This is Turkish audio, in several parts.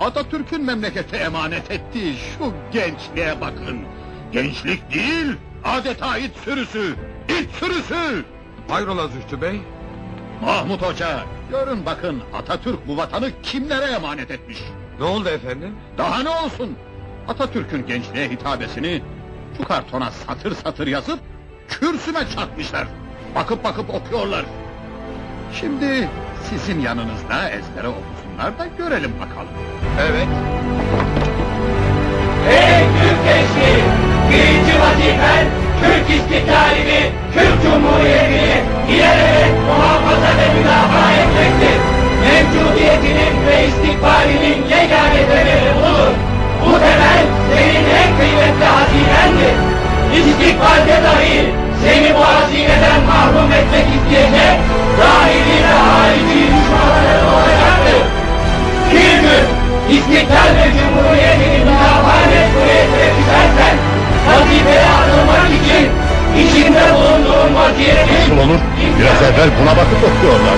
Atatürk'ün memlekete emanet ettiği şu gençliğe bakın. Gençlik değil, adeta it sürüsü, it sürüsü! Hayrola Zühtü Bey? Mahmut Hoca, görün bakın Atatürk bu vatanı kimlere emanet etmiş? Ne oldu efendim? Daha ne olsun? Atatürk'ün gençliğe hitabesini şu kartona satır satır yazıp kürsüme çakmışlar. Bakıp bakıp okuyorlar. Şimdi sizin yanınızda ezbere okusunlar da görelim bakalım. Evet. Ey Türk gençliği! Birinci vazifen Türk istiklalini, Türk Cumhuriyeti'ni muhafaza ve ve Cumhuriyetini müdafaa mecburiyetine düşersen vazifeye atılmak için içinde bulunduğun vaziyeti Nasıl olur? Biraz evvel buna bakıp okuyorlar.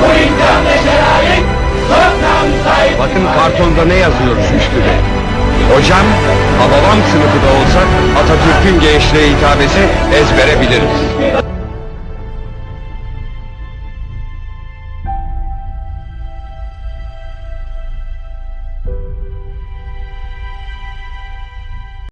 Bu imkan ve şerait çok namüsait Bakın kartonda ne yazıyor Zühtü Bey? Hocam, babam sınıfı da olsak Atatürk'ün gençliğe hitabesi ezbere biliriz.